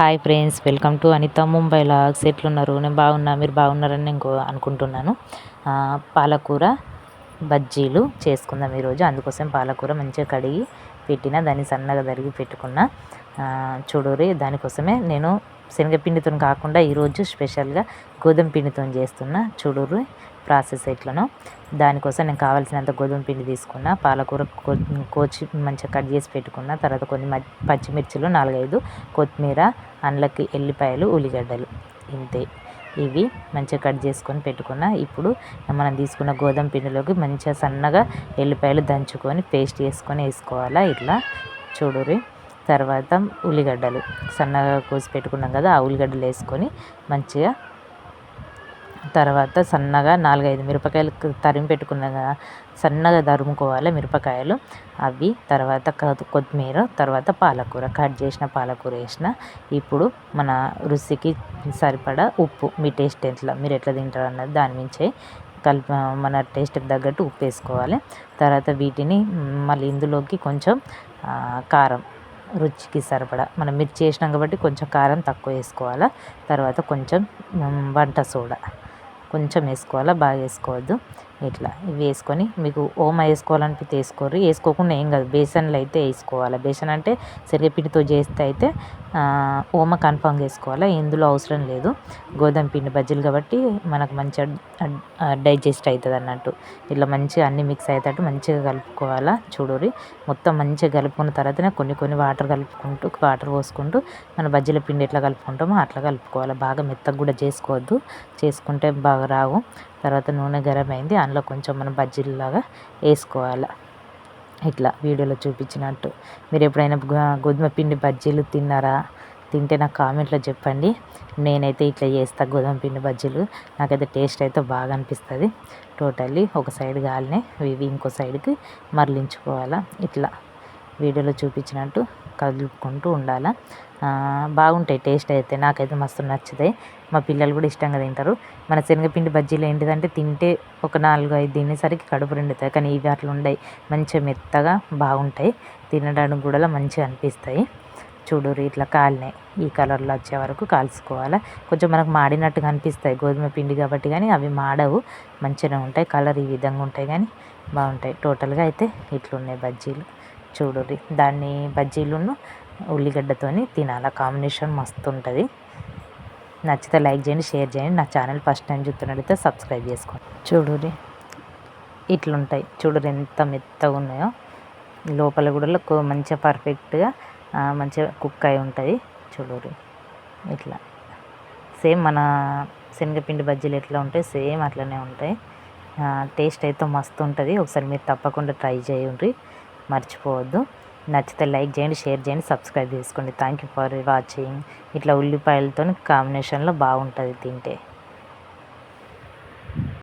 Hi friends welcome to Anita Mumbai vlogs. ఎట్లున్నారు? నేను బాగున్నా మీరు బాగున్నారని నేను అనుకుంటున్నాను. పాలకూర బజ్జీలు చేసుకుందాం ఈరోజు. అందుకోసం పాలకూర మంచిగా కడిగి పెట్టిన దాన్ని సన్నగా తరిగి పెట్టుకున్న చూడూరి. దానికోసమే నేను శనగపిండితో కాకుండా ఈరోజు స్పెషల్గా గోధుమ పిండితో చేస్తున్న చూడూరు ప్రాసెస్ ఎట్లనో. దానికోసం నేను కావాల్సినంత గోధుమ పిండి తీసుకున్న పాలకూర కోచి మంచిగా కట్ చేసి పెట్టుకున్న తర్వాత కొన్ని పచ్చిమిర్చిలు నాలుగైదు కొత్తిమీర అండ్లకి ఎల్లిపాయలు ఉల్లిగడ్డలు ఇంతే. ఇవి మంచిగా కట్ చేసుకొని పెట్టుకున్న ఇప్పుడు మనం తీసుకున్న గోధుమ పిండిలోకి మంచిగా సన్నగా ఎల్లిపాయలు దంచుకొని పేస్ట్ చేసుకొని వేసుకోవాలా ఇట్లా? చూడురి తర్వాత ఉల్లిగడ్డలు సన్నగా కోసి పెట్టుకున్నాం కదా ఆ ఉల్లిగడ్డలు వేసుకొని మంచిగా తర్వాత సన్నగా నాలుగైదు మిరపకాయలు తరిమి పెట్టుకున్నాం కదా సన్నగా తరుముకోవాలి మిరపకాయలు. అవి తర్వాత కొత్తిమీర తర్వాత పాలకూర కట్ చేసిన పాలకూర వేసిన. ఇప్పుడు మన రుచికి సరిపడా ఉప్పు మీ టేస్ట్ ఎట్లా మీరు ఎట్లా తింటారు అన్నది దాని మించే కలిపి మన టేస్ట్కి తగ్గట్టు ఉప్పు వేసుకోవాలి. తర్వాత వీటిని మళ్ళీ ఇందులోకి కొంచెం కారం రుచికి సరిపడా మనం మిర్చి వేసినాం కాబట్టి కొంచెం కారం తక్కువ వేసుకోవాలా? తర్వాత కొంచెం వంట సోడా కొంచెం వేసుకోవాలా? బాగా వేసుకోవద్దు. ఇట్లా ఇవి వేసుకొని మీకు ఓమ వేసుకోవాలనిపితే వేసుకోరు వేసుకోకుండా ఏం కాదు. బేసన్లో అయితే వేసుకోవాలి. బేసన్ అంటే శనగపిండితో చేస్తే అయితే ఓమ కన్ఫామ్ చేసుకోవాలి? ఇందులో అవసరం లేదు. గోధుమ పిండి బజ్జీలు కాబట్టి మనకు మంచిగా డైజెస్ట్ అవుతుంది అన్నట్టు. ఇట్లా మంచిగా అన్ని మిక్స్ అయ్యేటట్టు మంచిగా కలుపుకోవాలా చూడూరి మొత్తం మంచిగా కలుపుకున్న తర్వాతనే కొన్ని కొన్ని వాటర్ కలుపుకుంటూ వాటర్ పోసుకుంటూ మన బజ్జీల పిండి ఎట్లా కలుపుకుంటామో అట్లా కలుపుకోవాలి. బాగా మెత్తగా కూడా చేసుకోవద్దు. చేసుకుంటే బాగా రావు. తర్వాత నూనె గరం అయింది అందులో కొంచెం మనం బజ్జీలాగా వేసుకోవాలి. ఇట్లా వీడియోలో చూపించినట్టు. మీరు ఎప్పుడైనా గోధుమ పిండి బజ్జీలు తిన్నారా? తింటే నాకు కామెంట్లో చెప్పండి. నేనైతే ఇట్లా చేస్తా గోధుమ పిండి బజ్జీలు. నాకైతే టేస్ట్ అయితే బాగా అనిపిస్తుంది. టోటల్లీ ఒక సైడ్ గాలినే ఇవి ఇంకో సైడ్కి మరలించుకోవాలా. ఇట్లా. వీడియోలో చూపించినట్టు కదులుపుకుంటూ ఉండాలి. బాగుంటాయి టేస్ట్ అయితే. నాకైతే మస్తు నచ్చుతాయి. మా పిల్లలు కూడా ఇష్టంగా తింటారు. మన శనగపిండి బజ్జీలు ఏంటిదంటే తింటే ఒక నాలుగు ఐదు తినేసరికి కడుపు రెండుతాయి కానీ ఇవి అట్లా ఉండయి. మంచిగా మెత్తగా బాగుంటాయి. తినడానికి కూడా మంచిగా అనిపిస్తాయి. చూడు ఇట్లా కాలినాయి ఈ కలర్లో వచ్చే వరకు కాల్చుకోవాలి. కొంచెం మనకు మాడినట్టుగా అనిపిస్తాయి. గోధుమ పిండి కాబట్టి కానీ అవి మాడవు. మంచిగా ఉంటాయి. కలర్ ఈ విధంగా ఉంటాయి కానీ బాగుంటాయి. టోటల్గా అయితే ఇట్లున్నాయి బజ్జీలు. చూడుర్రి దాన్ని బజ్జీలును ఉల్లిగడ్డతోని తినాలి. కాంబినేషన్ మస్తు ఉంటుంది నచ్చితే లైక్ చేయండి షేర్ చేయండి. నా ఛానల్ ఫస్ట్ టైం చూస్తున్నట్లయితే సబ్స్క్రైబ్ చేసుకోండి. చూడుర్రి ఇట్లుంటాయి. చూడు ఎంత మెత్తగా ఉన్నాయో. లోపల కూడా మంచిగా పర్ఫెక్ట్గా మంచిగా కుక్ అయి ఉంటుంది. చూడుర్రి ఇట్లా. సేమ్ మన శనగపిండి బజ్జీలు ఎట్లా ఉంటాయి సేమ్ అట్లనే ఉంటాయి. టేస్ట్ అయితే మస్తు ఉంటుంది ఒకసారి మీరు తప్పకుండా ట్రై చేయండి. మర్చిపోవద్దు. నచ్చితే లైక్ చేయండి షేర్ చేయండి సబ్స్క్రైబ్ చేసుకోండి. థ్యాంక్ యూ ఫర్ వాచింగ్ ఇట్లా ఉల్లిపాయలతో కాంబినేషన్లో బాగుంటుంది తింటే.